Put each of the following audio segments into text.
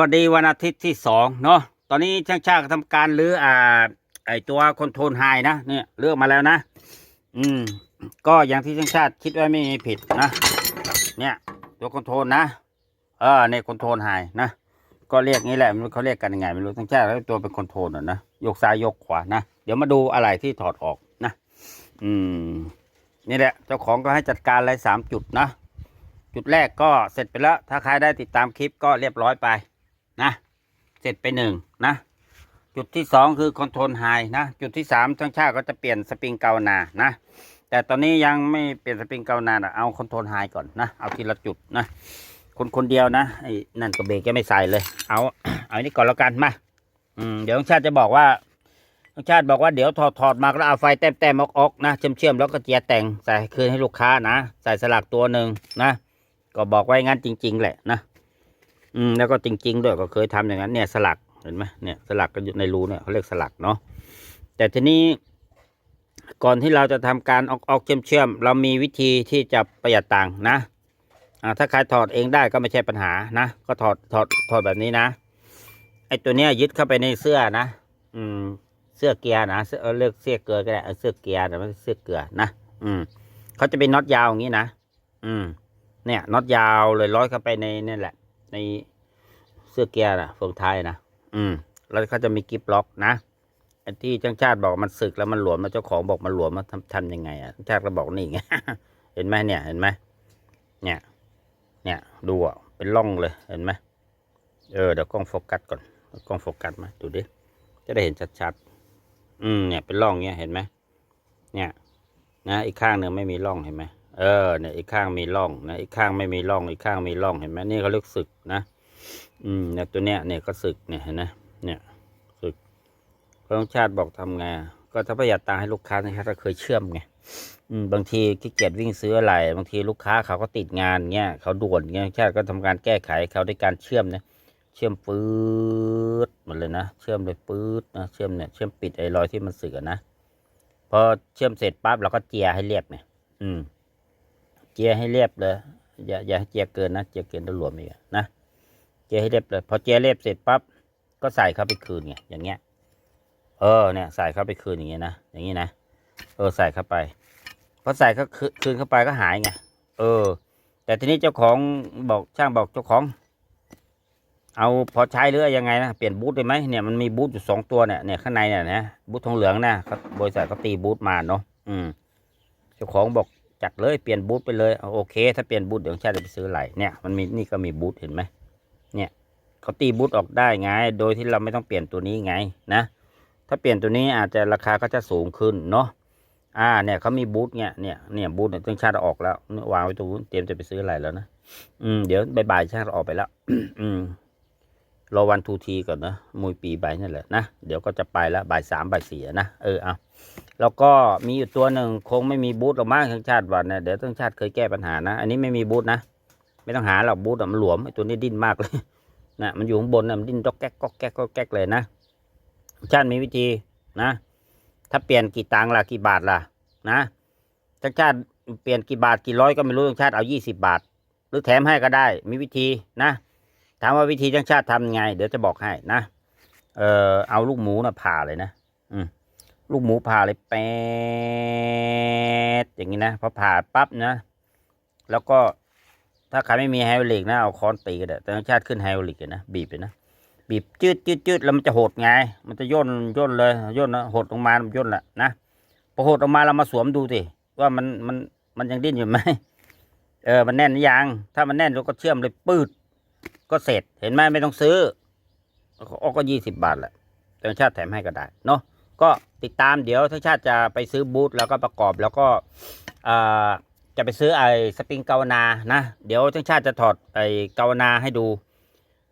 วัสดีวันอาทิตย์ที่สองเนาะตอนนี้ช่างชาติทำการรื้ออ่า ไอตัวคอนโทรลไฮนะเนี่ยเลือกมาแล้วนะ อืม ก็อย่างที่ช่างชาติคิดไว้ไม่มีผิดนะเนี่ย ตัวคอนโทรลนะเออในคอนโทรลไฮนะก็เรียกงี้แหละม่รู้เขาเรียกกันยังไงไม่รู้ช่างชาติแล้วตัวเป็นคอนโทรลนะยกซ้ายยกขวานะเดี๋ยวมาดูอะไรที่ถอดออกนะ อืม นี่แหละ เจ้าของก็ให้จัดการอะไรสามจุดนะจุดแรกก็เสร็จไปแล้ว ถ้าใครได้ติดตามคลิปก็เรียบร้อยไป นะ เสร็จไปหนึ่งนะ จุดที่สองคือคอนโทรลไฮนะ จุดที่สามช่างชาก็จะเปลี่ยนสปริงเกานานะ แต่ตอนนี้ยังไม่เปลี่ยนสปริงเกานานะเอาคอนโทรลไฮก่อนนะ เอาทีละจุดนะ คนคนเดียวนะไอ้นั่นก็เบรกจะไม่ใส่เลย เอา เอานี้ก่อนแล้วกันมาอืมเดี๋ยวช่างชาจะบอกว่าช่างชาติบอกว่าเดี๋ยวถอดถอดมาก็เอาไฟแต้มแต้มออกออกนะเชื่อมเชื่อมแล้วก็เจียแต่งใส่คืนให้ลูกค้านะ ใส่สลักตัวหนึ่งนะ ก็บอกไว้งั้นจริง ๆ แหละนะ อืมแล้วก็จริง ๆ ด้วยก็เคยทำอย่างนั้นเนี่ยสลักเห็นไหมเนี่ยสลักก็อยู่ในรูเนี่ยเขาเรียกสลักเนาะแต่ทีนี้ก่อนที่เราจะทำการออกออกเชื่อมเชื่อมเรามีวิธีที่จะประหยัดตังค์นะอ่าถ้าใครถอดเองได้ก็ไม่ใช่ปัญหานะก็ถอดถอดถอดแบบนี้นะไอตัวเนี้ยยึดเข้าไปในเสื้อนะ อืม เสื้อเกียร์นะเสื้อเลือกเสื้อเกลือก็ได้เสื้อเกียร์แต่ไม่เสื้อเกลือนะอืมเขาจะเป็นน็อตยาวอย่างนี้นะอืม เนี่ยน็อตยาวเลยร้อยเข้าไปในนี่แหละ ในเสื้อเกียร์นะเฟืองท้ายนะอืม แล้วเขาจะมีกิฟล็อกนะไอ้ที่ช่างชาติบอกมันสึกแล้วมันหลวมแล้วเจ้าของบอกมันหลวมมันทำทำยังไงอะช่างชาติก็บอกนี่ไงเห็นไหมเนี่ยเห็นไหมเนี่ย เนี่ย ดูอะเป็นร่องเลยเห็นไหมเออเดี๋ยวกล้องโฟกัสก่อนกล้องโฟกัสมาดูดิจะได้เห็นชัดๆอืมเนี่ยเป็นร่องเนี้ยเห็นไหมเนี่ย นะอีกข้างหนึ่งไม่มีร่องเห็นไหม เออเนี่ยอีกข้างมีร่องนะอีกข้างไม่มีร่องอีกข้างมีร่องเห็นไหมนี่เขาเรียกสึกนะอืมเนี่ยตัวเนี้ยเนี่ยก็สึกเนี่ยเห็นไหมเนี่ยสึกพระองชาติบอกทำไงก็ถ้าประหยัดตังให้ลูกค้านะครับเราเคยเชื่อมไงอืมบางทีขี้เกียจวิ่งซื้ออะไร บางทีลูกค้าเขาก็ติดงานเงี้ยเขาด่วนเงี้ยชาติก็ทำการแก้ไขเขาด้วยการเชื่อมนะเชื่อมปื๊ดหมดเลยนะเชื่อมเลยปื๊ดนะเชื่อมเนี่ยเชื่อมปิดไอ้รอยที่มันเสึกอนะพอเชื่อมเสร็จปั๊บเราก็เจียให้เรียบเนี่ยอืม เจียให้เรียบเลยอย่าอย่าให้เจียเกินนะเจียเกินจะหลวมอีกอะนะเจียให้เรียบเลยพอเจียเรียบเสร็จปั๊บก็ใส่เข้าไปคืนไงอย่างเงี้ย เออเนี่ยใส่เข้าไปคืนอย่างเงี้ยนะอย่างงี้นะเออใส่เข้าไปพอใส่เข้าคืนคืนเข้าไปก็หายไงเออ แต่ทีนี้เจ้าของบอกช่างบอกเจ้าของ เอาพอใช้หรือยังไงนะเปลี่ยนบูทได้ไหมเนี่ยมันมีบูทอยู่สองตัวเนี่ยเนี่ยข้างในเนี่ยนะบูททองเหลืองนะเขาบริษัทเขาตีบูทมาเนาะอืมเจ้าของบอก จัดเลยเปลี่ยนบูทไปเลยโอเค ถ้าเปลี่ยนบูทเดี๋ยวชาติจะไปซื้อไหลเนี่ยมันมีนี่ก็มีบูทเห็นไหมเนี่ยเขาตีบูทออกได้ไง โดยที่เราไม่ต้องเปลี่ยนตัวนี้ไงนะ ถ้าเปลี่ยนตัวนี้อาจจะราคาก็จะสูงขึ้นเนาะอ่าเนี่ยเขามีบูทเนี่ยเนี่ยเนี่ยบูทเนี่ยต้องชาติออกแล้ววางไว้ตรงนู้นเตรียมจะไปซื้ออะไรแล้วนะอืมเดี๋ยวบ่ายๆชาติเอออกไปแล้ว อืม รอวันทูทีก่อนนะมวยปีใบนั่นแหละนะ เดี๋ยวก็จะไปแล้วบ่ายสามบ่ายสี่นะ เออเอาแล้วก็มีอยู่ตัวหนึ่งคงไม่มีบูธหรอกมั้งทั้งชาติวันนี่ยเดี๋ยวทั้งชาติเคยแก้ปัญหานะ อันนี้ไม่มีบูธนะ ไม่ต้องหาหรอกบูธมันหลวมไอ้ตัวนี้ดิ้นมากเลยนะมันอยู่ข้างบนนะมันดิ้นดอกแก๊กก็แก๊กก็แก๊กเลยนะชาติมีวิธีนะ ถ้าเปลี่ยนกี่ตังค์ล่ะกี่บาทล่ะนะทั้งชาติเปลี่ยนกี่บาทกี่ร้อยก็ไม่รู้ทั้งชาติเอายี่สิบาท หรือแถมให้ก็ได้ มีวิธีนะ ถามว่าวิธีทั้งชาติทำไง เดี๋ยวจะบอกให้นะ เออเอาลูกหมูนะผ่าเลยนะลูกหมูผ่าเลยแป๊ดอย่างนี้นะพอผ่าปั๊บนะแล้วก็ถ้าใครไม่มีไฮดรอลิกนะเอาค้อนตีก็ได้แต่ชาติขึ้นไฮดรอลิกเลยนะบีบเลยนะบีบจืดจืดจืดแล้วมันจะหดไง มันจะย่นย่นเลยย่นนะหดลงมามันย่นแหละนะพอหดออกมาเรามาสวมดูสิว่ามันมันมันยังดิ้นอยู่ไหมเออมันแน่นหรือยังถ้ามันแน่นเราก็เชื่อมเลยปืด ก็เสร็จเห็นไหมไม่ต้องซื้อออกก็ยี่สิบบาทแหละแต่ชาติแถมให้ก็ได้เนาะก็ติดตามเดี๋ยวถ้าชาติจะไปซื้อบูธแล้วก็ประกอบแล้วก็จะไปซื้อไอ้สปริงเกานานะเดี๋ยวทั้งชาติจะถอดไอ้เกานาให้ดู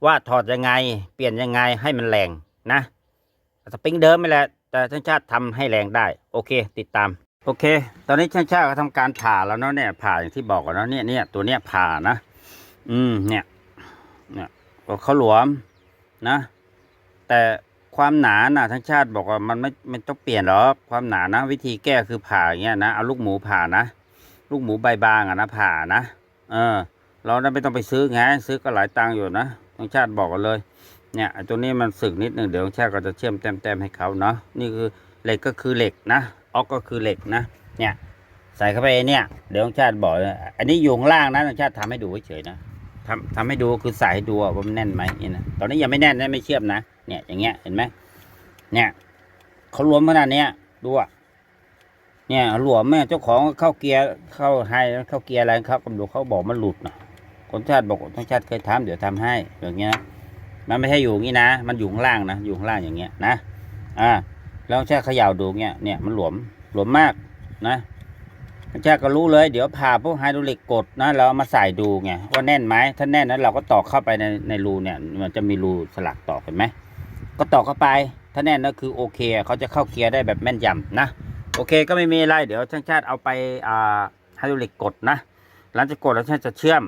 ว่าถอดยังไงเปลี่ยนยังไงให้มันแรงนะสปริงเดิมไม่แหละแต่ทั้งชาติทำให้แรงได้ โอเค ติดตามโอเค ตอนนี้ช่างชาติก็ทำการผ่าแล้วเนาะเนี่ยผ่าอย่างที่บอกกันเนาะเนี่ยเนี่ยตัวเนี้ยผ่านะ อืมเนี่ย เนี่ยเขาหลวมนะ แต่ความหนาน่ะทั้งชาติบอกว่ามันไม่ไม่ต้องเปลี่ยนหรอกความหนานะ วิธีแก้คือผ่าอย่างเงี้ยนะเอาลูกหมูผ่านะลูกหมูใบบางอะนะผ่านะเออ เราไม่ต้องไปซื้อไงซื้อก็หลายตังค์อยู่นะน้งชาติบอกกันเลย เนี่ยตัวนี้มันสึกนิดหนึ่งเดี๋ยวน้งชาติก็จะเชื่อมแต้มๆให้เขาเนาะนี่คือเหล็กก็คือเหล็กนะออกก็คือเหล็กนะเนี่ยใส่เข้าไปเนี่ย เดี๋ยวน้งชาติบอก อันนี้อยู่ข้างล่างนะน้งชาติทำให้ดูเฉยๆนะ ทำทำให้ดูคือส่ให้ดูว่ามันแน่นไหมนี่นะตอนนี้ยังไม่แน่นนะไม่เชื่อมนะเนี่ยอย่างเงี้ยเห็นไหมเนี่ยเขารวมขนาดเนี้ยดูอะเนี่ยหลวมแม่เจ้าของเข้าเกียร์เข้าไฮเข้าเกียร์อะไรเขากำลังเขาบอกมันหลุดนะคนชาติบอกต้งชาติเคยทำเดี๋ยวทำให้อย่างเงี้ยมันไม่ใช่อยู่งนี้นะ มันอยู่ข้างล่างนะอยู่ข้างล่างอย่างเงี้ยนะอ่าแล้วแชาติเขย่าดูเงี้ยเนี่ยมันหลวมหลวมมากนะ อาจารย์ก็รู้เลย เดี๋ยวผ่าพวกไฮดรอลิกกดนะเราเอามาใส่ดูไงว่าแน่นไหมถ้าแน่นนั้นเราก็ตอกเข้าไปในในรูเนี่ย มันจะมีรูสลักตอกเห็นไหมก็ตอกเข้าไป ถ้าแน่นก็คือโอเคเขาจะเข้าเกียร์ได้แบบแม่นยำนะ โอเคก็ไม่มีอะไรเดี๋ยวช่างชาติเอาไปอ่าไฮดรอลิกกดนะหลังจากกดแล้วช่างจะเชื่อม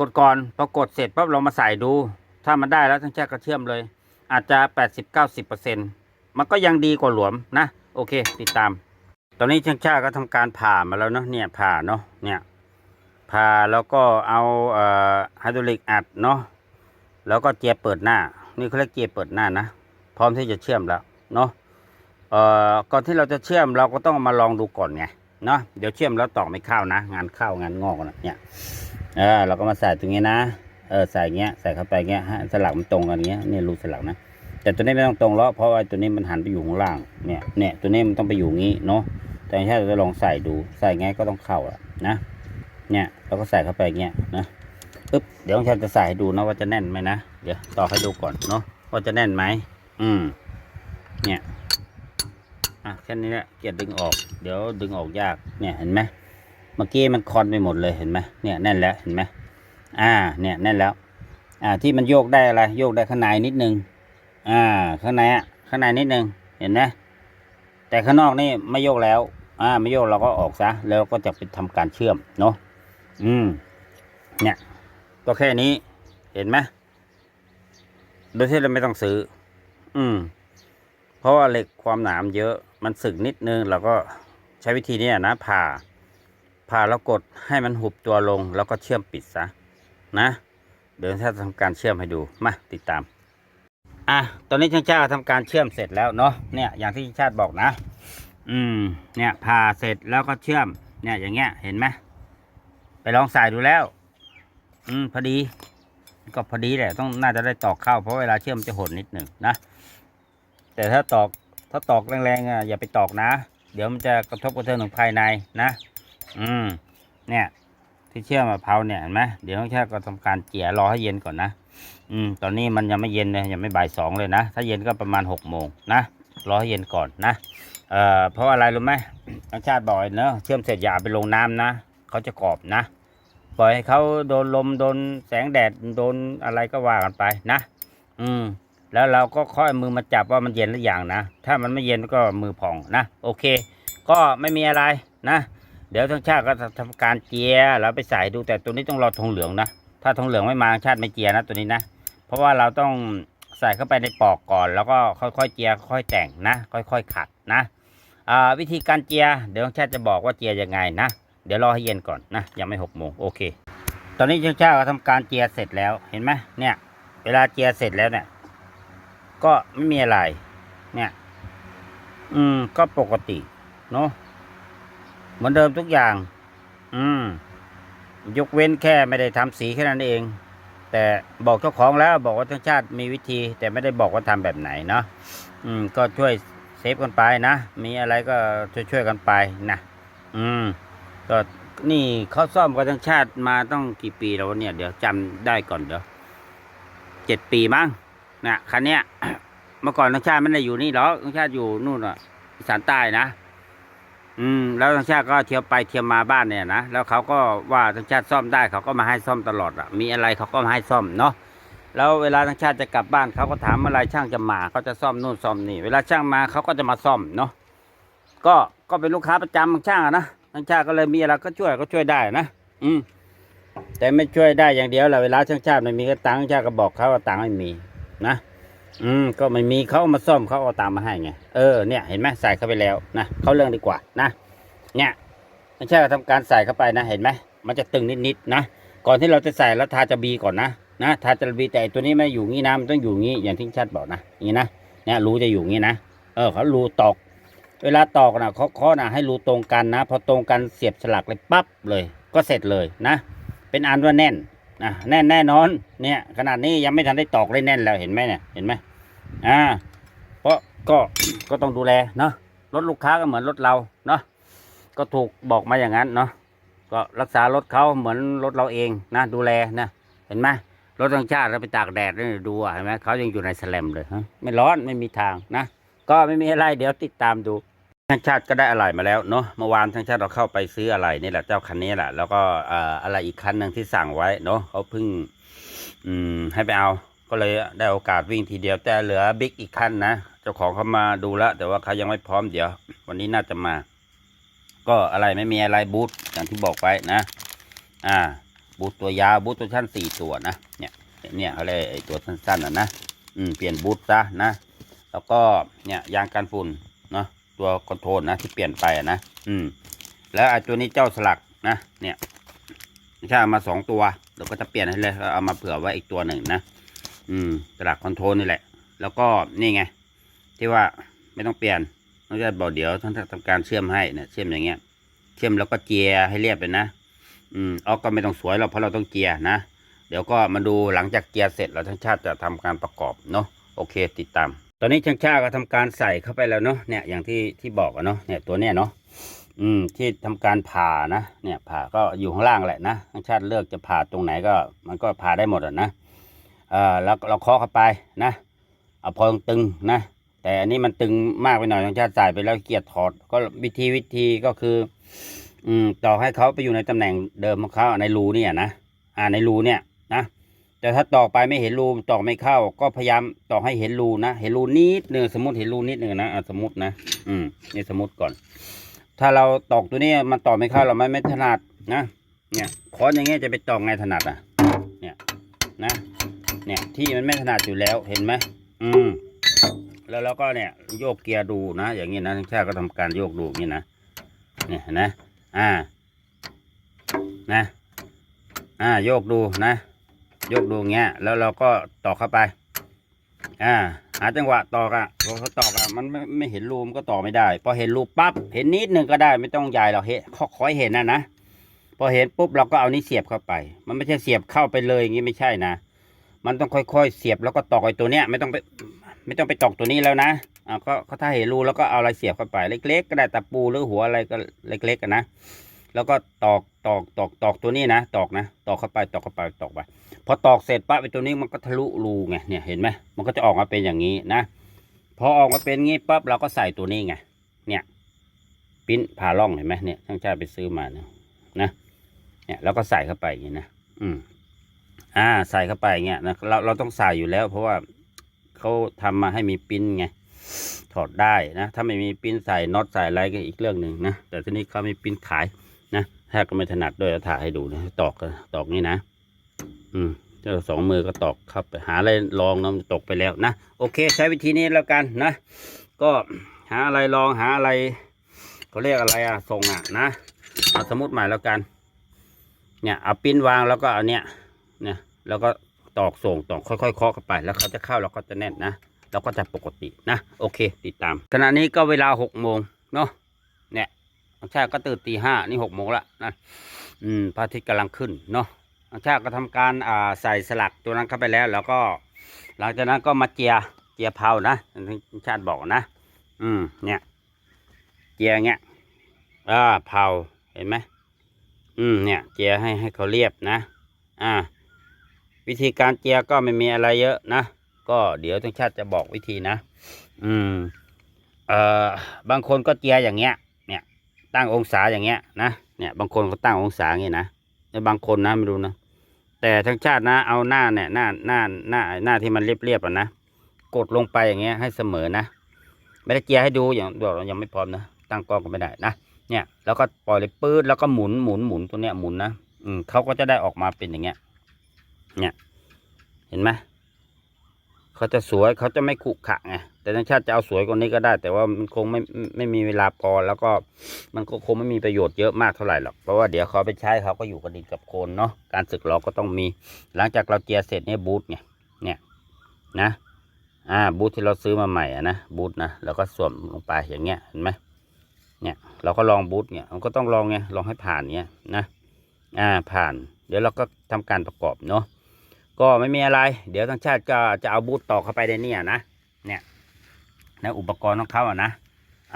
กดก่อนพอกดเสร็จปั๊บเรามาใส่ดู ถ้ามันได้แล้วช่างชาติก็เชื่อมเลย อาจจะ 80-90%มันก็ยังดีกว่าหลวมนะ โอเค ติดตาม ตอนนี้ช่างชาติก็ทำการผ่ามาแล้วเนาะเนี่ยผ่าเนาะเนี่ยผ่าแล้วก็เอาเอ่อไฮดรอลิกอัดเนาะแล้วก็เจียเปิดหน้า นี่เขาเรียกเจียเปิดหน้านะพร้อมที่จะเชื่อมแล้วเนาะเอ่อก่อนที่เราจะเชื่อมเราก็ต้องมาลองดูก่อนไงเนาะเดี๋ยวเชื่อมแล้วตอกไม่เข้านะ งานเข้างานงอกนะเนี่ยเออเราก็มาใส่ตรงนี้นะเออใส่เงี้ยใส่เข้าไปเงี้ยฮะสลักมันตรงกันเงี้ยนี่รูสลักนะแต่ตัวนี้ไม่ต้องตรงแล้วเพราะว่าตัวนี้มันหันไปอยู่ข้างล่างเนี่ยเนี่ยตัวนี้มันต้องไปอยู่งี้เนาะ แต่ถ้าเราจะลองใส่ดู ใส่ไงก็ต้องเข้าอะนะ เนี่ยเราก็ใส่เข้าไปเงี้ยนะปึ๊บเดี๋ยวฉันจะใส่ให้ดูนะว่าจะแน่นไหมนะ เดี๋ยวต่อให้ดูก่อนเนาะว่าจะแน่นไหม อืม เนี่ย อะแค่นี้แหละ เกียร์ดึงออก เดี๋ยวดึงออกยาก เนี่ยเห็นไหมเมื่อกี้มันคอนไปหมดเลยเห็นไหมเนี่ยแน่นแล้วเห็นไหมอ่า เนี่ยแน่นแล้ว อ่า ที่มันโยกได้อะไร โยกได้ข้างในนิดนึง อ่า ข้างในอะ ข้างในนิดนึง เห็นไหมแต่ข้างนอกนี่ไม่โยกแล้ว อ่าไม่โยกเราก็ออกซะ แล้วก็จะไปทำการเชื่อมเนาะอืม เนี่ย ก็แค่นี้ เห็นไหมโดยที่เราไม่ต้องซื้อ อืม เพราะว่าเหล็กความหนามเยอะ มันสึกนิดนึง เราก็ใช้วิธีนี้นะผ่า ผ่าแล้วกดให้มันหุบตัวลง แล้วก็เชื่อมปิดซะ นะเดี๋ยวถ้าทำการเชื่อมให้ดู มาติดตาม อะ ตอนนี้ช่างชาติทำการเชื่อมเสร็จแล้วเนาะ เนี่ย อย่างที่ชาติบอกนะ อืม เนี่ยผ่าเสร็จแล้วก็เชื่อม เนี่ยอย่างเงี้ยเห็นไหมไปลองใส่ดูแล้ว อืมพอดี ก็พอดีแหละต้องน่าจะได้ตอกเข้าเพราะเวลาเชื่อมจะหดนิดหนึ่งนะแต่ถ้าตอกถ้าตอกแรงๆอะอย่าไปตอกนะ เดี๋ยวมันจะกระทบกระเทือนถึงภายในนะ อืม เนี่ย ที่เชื่อมมะพร้าวเนี่ยเห็นไหมเดี๋ยวต้องแค่ก็ทำการเจี่ยรอให้เย็นก่อนนะอืม ตอนนี้มันยังไม่เย็นเลยยังไม่บ่ายสองเลยนะ ถ้าเย็นก็ประมาณหกโมงนะ รอเย็นก่อนนะเอ่อเพราะอะไรรู้ไหมทางชาติบอกเนอะเชื่อมเสร็จอย่าไปลงน้ำนะเขาจะกรอบนะปล่อยให้เขาโดนลมโดนแสงแดดโดนอะไรก็ว่ากันไปนะ อืม แล้วเราก็ค่อยมือมาจับว่ามันเย็นหรือยังนะ ถ้ามันไม่เย็นก็มือผ่องนะ โอเค ก็ไม่มีอะไรนะ เดี๋ยวทางชาติก็จะทำการเจียแล้วไปใส่ดูแต่ตัวนี้ต้องรอทองเหลืองนะ ถ้าทองเหลืองไม่มาชาติไม่เจียนะตัวนี้นะ เพราะว่าเราต้อง ใส่เข้าไปในปอกก่อน แล้วก็ค่อยๆเจียค่อยๆแต่งนะ ค่อยๆขัดนะวิธีการเจีย เดี๋ยวชาติจะบอกว่าเจียยังไงนะ เดี๋ยวรอให้เย็นก่อนนะ ยังไม่หกโมงโอเค ตอนนี้ช่างชาก็ทำการเจียเสร็จแล้วเห็นไหมเนี่ย เวลาเจียเสร็จแล้วเนี่ย ก็ไม่มีอะไร เนี่ย อืม ก็ปกติ เนาะเหมือนเดิมทุกอย่าง อืม ยกเว้นแค่ไม่ได้ทำสีแค่นั้นเอง แต่บอกเจ้าของแล้วบอกว่าทั้งชาติมีวิธี แต่ไม่ได้บอกว่าทำแบบไหนเนาะอืมก็ช่วยเซฟกันไปนะ มีอะไรก็ช่วยช่วยกันไปนะอืมก็นี่เขาซ่อมกันทั้งชาติมาต้องกี่ปีแล้วเนี่ย เดี๋ยวจำได้ก่อนเดี๋ยวเจ็ดปีมั้งนะคันเนี้ยเมื่อก่อนทั้งชาติไม่ได้อยู่นี่หรอกทั้งชาติอยู่นู่นอะอีสานใต้นะ อืมแล้วทั้งชาติก็เที่ยวไปเที่ยวมาบ้านเนี่ยนะแล้วเขาก็ว่าทั้งชาติซ่อมได้เขาก็มาให้ซ่อมตลอดอะมีอะไรเขาก็มาให้ซ่อมเนาะแล้วเวลาทั้งชาติจะกลับบ้านเขาก็ถามเมื่อไรช่างจะมาเขาจะซ่อมนู่นซ่อมนี่ เวลาช่างมาเขาก็จะมาซ่อมเนาะก็ก็เป็นลูกค้าประจำของช่างอะนะทั้งชาติก็เลยมีอะไรก็ช่วยก็ช่วยได้นะอืมแต่ไม่ช่วยได้อย่างเดียวแหละเวลาช่างชาติไม่มีก็ตังค์ช่างก็บอกเขาว่าตังค์ไม่มีนะ อืมก็ไม่มีเขาเอามาซ่อมเขาเอาตามมาให้ไงเออเนี่ยเห็นไหมใส่เข้าไปแล้วนะเขาเรื่องดีกว่านะเนี่ยไม่ใช่ทำการใส่เข้าไปนะเห็นไหมมันจะตึงนิดๆนะก่อนที่เราจะใส่แล้วทาจะบีก่อนนะนะถ้าจะมีแต่ตัวนี้ไม่อยู่งี้นะมันต้องอยู่งี้อย่างที่ชัดบอกนะนี้นะเนี่ยรูจะอยู่งี้นะเออเขารูตอก เวลาตอกนะเขาเคาะนะให้รูตรงกันนะ พอตรงกันเสียบสลักเลยปั๊บเลย ก็เสร็จเลยนะ เป็นอันว่าแน่นนะแน่นแน่นอนเนี่ย ขนาดนี้ยังไม่ทันได้ตอกเลยแน่นแล้วเห็นไหมเนี่ยเห็นไหม อ่า เพราะก็ก็ต้องดูแลเนาะรถลูกค้าก็เหมือนรถเราเนาะก็ถูกบอกมาอย่างนั้นเนาะก็รักษารถเขาเหมือนรถเราเองนะดูแลนะเห็นไหมรถต่างชาติเราไปตากแดดนี่ดูเห็นไหมเขายังอยู่ในแสลมเลยฮะไม่ร้อนไม่มีทางนะก็ไม่มีอะไรเดี๋ยวติดตามดูทางชาติก็ได้อะไรมาแล้วเนาะเมื่อวานทางชาติเราเข้าไปซื้ออะไรนี่แหละเจ้าคันนี้แหละแล้วก็เอ่ออะไรอีกคันหนึ่งที่สั่งไว้เนาะเขาเพิ่ง อืมให้ไปเอา ก็เลยได้โอกาสวิ่งทีเดียวแต่เหลือบิ๊กอีกคันนะ เจ้าของเขามาดูแล้วแต่ว่าเขายังไม่พร้อมเดี๋ยว วันนี้น่าจะมา ก็อะไรไม่มีอะไรบูทอย่างที่บอกไปนะ อ่า บูทตัวยาวบูทตัวชั้นสี่ตัวนะเนี่ยเนี่ยเขาเลยไอ้ตัวสั้นๆอะนะอืมเปลี่ยนบูทซะนะ แล้วก็เนี่ยยางกันฝุ่นเนาะตัวคอนโทรลนะที่เปลี่ยนไปนะอืม แล้วไอ้ตัวนี้เจ้าสลักนะเนี่ยไม่ใช่เอามาสองตัวเดี๋ยวก็จะเปลี่ยนให้เลยเอามาเผื่อไว้อีกตัวหนึ่งนะ อืมสลักคอนโทรลนี่แหละ แล้วก็นี่ไง ที่ว่าไม่ต้องเปลี่ยนน้องจะบอกเดี๋ยวท่านทำการเชื่อมให้เนี่ยเชื่อมอย่างเงี้ย เชื่อมแล้วก็เจียให้เรียบเลยนะ อืมออกก็ไม่ต้องสวยหรอกเพราะเราต้องเจียนะ เดี๋ยวก็มาดูหลังจากเจียเสร็จแล้วทั้งชาติจะทำการประกอบเนาะโอเคติดตาม ตอนนี้ช่างชาติก็ทำการใส่เข้าไปแล้วเนาะเนี่ยอย่างที่ที่บอกอะเนาะเนี่ยตัวเนี้ยเนาะอืมที่ทำการผ่านะ เนี่ยผ่าก็อยู่ข้างล่างแหละนะช่างชาติเลือกจะผ่าตรงไหนก็มันก็ผ่าได้หมดอะนะ เอ่อแล้วเราเคาะเข้าไปนะเอาพอตึงๆนะ แต่อันนี้มันตึงมากไปหน่อยช่างชาติใส่ไปแล้วเกียดถอด ก็วิธีวิธีก็คือ อืมต่อให้เขาไปอยู่ในตำแหน่งเดิมของเขาในรูเนี่ยนะอ่าในรูเนี่ยนะแต่ถ้าตอกไปไม่เห็นรูตอกไม่เข้า ก็พยายามตอกให้เห็นรูนะเห็นรูนิดหนึ่งสมมติเห็นรูนิดหนึ่งนะอะสมมตินะอืมนี่สมมติก่อน ถ้าเราตอกตัวนี้มันตอกไม่เข้าเราไม่ไม่ถนัดนะเนี่ยค้อนอย่างเงี้ยจะไปตอกไงถนัดอะ เนี่ยนะ เนี่ยที่มันไม่ถนัดอยู่แล้วเห็นไหมอืมแล้วเราก็เนี่ยโยกเกียร์ดูนะ อย่างนี้นะทั้งชาก็ทำการโยกดูนี้นะเนี่ยนไหมอ่านะอ่าโยกดูนะ โยกดูเงี้ยแล้วเราก็ตอกเข้าไป อ่าหาจังหวะตอกอะ่ะพอเขาตอกอะ่ะมันไม่ไม่เห็นรูมนก็ต่อไม่ได้พอเห็นรูปั๊บเห็นนิดนึงก็ได้ไม่ต้องใหญ่หรอกเห็นขอขอให้เห็นนะนะพอเห็นปุ๊บเราก็เอานี้เสียบเข้าไป มันไม่ใช่เสียบเข้าไปเลยอย่างงี้ไม่ใช่นะ มันต้องค่อยๆ เสียบแล้วก็ตอกไอ้ตัวเนี้ยไม่ต้องไปไม่ต้องไปตอกตัวนี้แล้วนะอ่าก็ก็ถ้าเห็นรูแล้วก็เอาอะไรเสียบเข้าไป เล็ก ๆ ก็ได้ตะปูหรือหัวอะไรก็เล็กๆกันนะแล้วก็ตอกตอกตอกตอกตัวนี้นะตอกนะตอกเข้าไปตอกเข้าไปตอกไปพอตอกเสร็จปั๊บไอ้ตัวนี้มันก็ทะลุรูไงเนี่ยเห็นไหมมันก็จะออกมาเป็นอย่างนี้นะพอออกมาเป็นงี้ปั๊บเราก็ใส่ตัวนี้ไงเนี่ยปิ้นผ่าร่องเห็นไหมเนี่ยช่างชาติไปซื้อมาเนี่ยนะเนี่ยเราก็ใส่เข้าไปอย่างนี้นะอืม อ่าใส่เข้าไปเงี้ยนะเราเราต้องใส่อยู่แล้ว เพราะว่าเขาทำมาให้มีปิ้นไงถอดได้นะ ถ้าไม่มีปิ้นใส่น็อตใส่อะไรก็อีกเรื่องหนึ่งนะแต่ทีนี้เขามีปิ้นขายนะถ้าก็ไม่ถนัดด้วยถ่ายให้ดูนะตอกตอกนี่นะ อืมเจ้าสองมือก็ตอกเข้าไปหาอะไรลองนาะตกไปแล้วนะโอเค ใช้วิธีนี้แล้วกันนะ ก็หาอะไรลองหาอะไรเขาเรียกอะไรอะส่งอะนะเอาสมมติใหม่แล้วกัน เนี่ยเอาปิ้นวางแล้วก็เอาเนี่ย เนี่ยแล้วก็ตอกส่งตอกค่อยๆเคาะเข้าไป แล้วเขาจะเข้าแล้วก็จะแน่นนะแล้วก็จะปกตินะ โอเค ติดตาม ขณะนี้ก็เวลาหกโมงเนาะเนี่ยใช่ก็ตื่นตีห้านี่หกโมงละนะอืมพระอาทิตย์กำลังขึ้นเนาะทางชาติก็ทำการอ่าใส่สลักตัวนั้นเข้าไปแล้ว แล้วก็ หลังจากนั้นก็มาเจียเจียเผานะทางชาติบอกนะ อืมเนี่ยเจียเงี้ยอ่าเผาเห็นไหมอืมเนี่ย เจียให้ให้เขาเรียบนะ อ่า วิธีการเจียก็ไม่มีอะไรเยอะนะ ก็เดี๋ยวทางชาติจะบอกวิธีนะ อืม เอ่อ บางคนก็เจียอย่างเงี้ย เนี่ย ตั้งองศาอย่างเงี้ยนะ เนี่ย บางคนก็ตั้งองศาอย่างเงี้ยนะแต่บางคนนะไม่รู้นะ แต่ทั้งชาตินะ เอาหน้าเนี่ย หน้า หน้า หน้า หน้าที่มันเรียบๆอะนะ กดลงไปอย่างเงี้ยให้เสมอนะ ไม่ได้เจียให้ดูอย่างบอกเรายังไม่พร้อมนะ ตั้งกล้องก็ไม่ได้นะ เนี่ย แล้วก็ปล่อยเลยปื้ดแล้วก็หมุน หมุน หมุนตัวเนี้ยหมุนนะ อืมเขาก็จะได้ออกมาเป็นอย่างเงี้ย เนี่ย เห็นไหมเขาจะสวยเขาจะไม่ขุขะไงแต่ช่างชาติจะเอาสวยกว่านี้ก็ได้ แต่ว่ามันคงไม่ไม่มีเวลาพอแล้วก็มันก็คงไม่มีประโยชน์เยอะมากเท่าไหร่หรอกเพราะว่าเดี๋ยวเขาไปใช้เขาก็อยู่กับดินกับโคลนเนาะการสึกหรอก็ต้องมี หลังจากเราเจียเสร็จเนี่ยบูทไงเนี่ยนะอ่าบูทที่เราซื้อมาใหม่อะนะบูทนะแล้วก็สวมลงไปอย่างเงี้ยเห็นไหมเนี่ยเราก็ลองบูทเนี่ยมันก็ต้องลองไงลองให้ผ่านเนี้ยนะอ่าผ่าน เดี๋ยวเราก็ทำการประกอบเนาะ ก็ไม่มีอะไร เดี๋ยวทางชาติก็จะเอาบูทต่อเข้าไปในนี่นะ เนี่ยในอุปกรณ์ของเขาอะนะ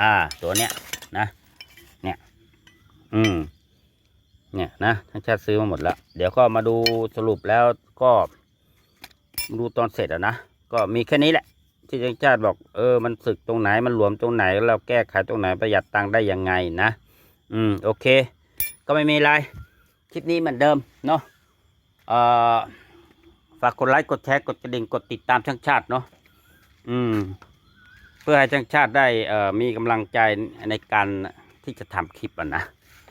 อ่า ตัวเนี้ยนะ เนี่ย อืม เนี่ยนะทางชาติซื้อมาหมดแล้ว เดี๋ยวก็มาดูสรุปแล้วก็ดูตอนเสร็จอะนะ ก็มีแค่นี้แหละ ที่ทางชาติบอก เออ มันสึกตรงไหน มันหลวมตรงไหน เราแก้ไขตรงไหนประหยัดตังค์ได้ยังไงนะ อืม โอเค ก็ไม่มีอะไร คลิปนี้เหมือนเดิมเนาะ เอ่อ ฝากกดไลค์กดแชร์กดกระดิ่งกดติดตามช่างชาติเนาะอืม เพื่อให้ช่างชาติได้เอ่อมีกำลังใจในการที่จะทำคลิปอะนะ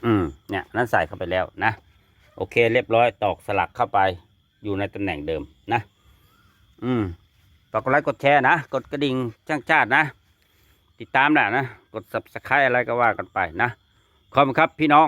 อืมเนี่ยนั้นใส่เข้าไปแล้วนะ โอเค เรียบร้อยตอกสลักเข้าไป อยู่ในตำแหน่งเดิมนะ อืมฝากกดไลค์กดแชร์นะ กดกระดิ่งช่างชาตินะ ติดตามแหละนะ กด subscribe อะไรก็ว่ากันไปนะ ขอบคุณครับพี่น้อง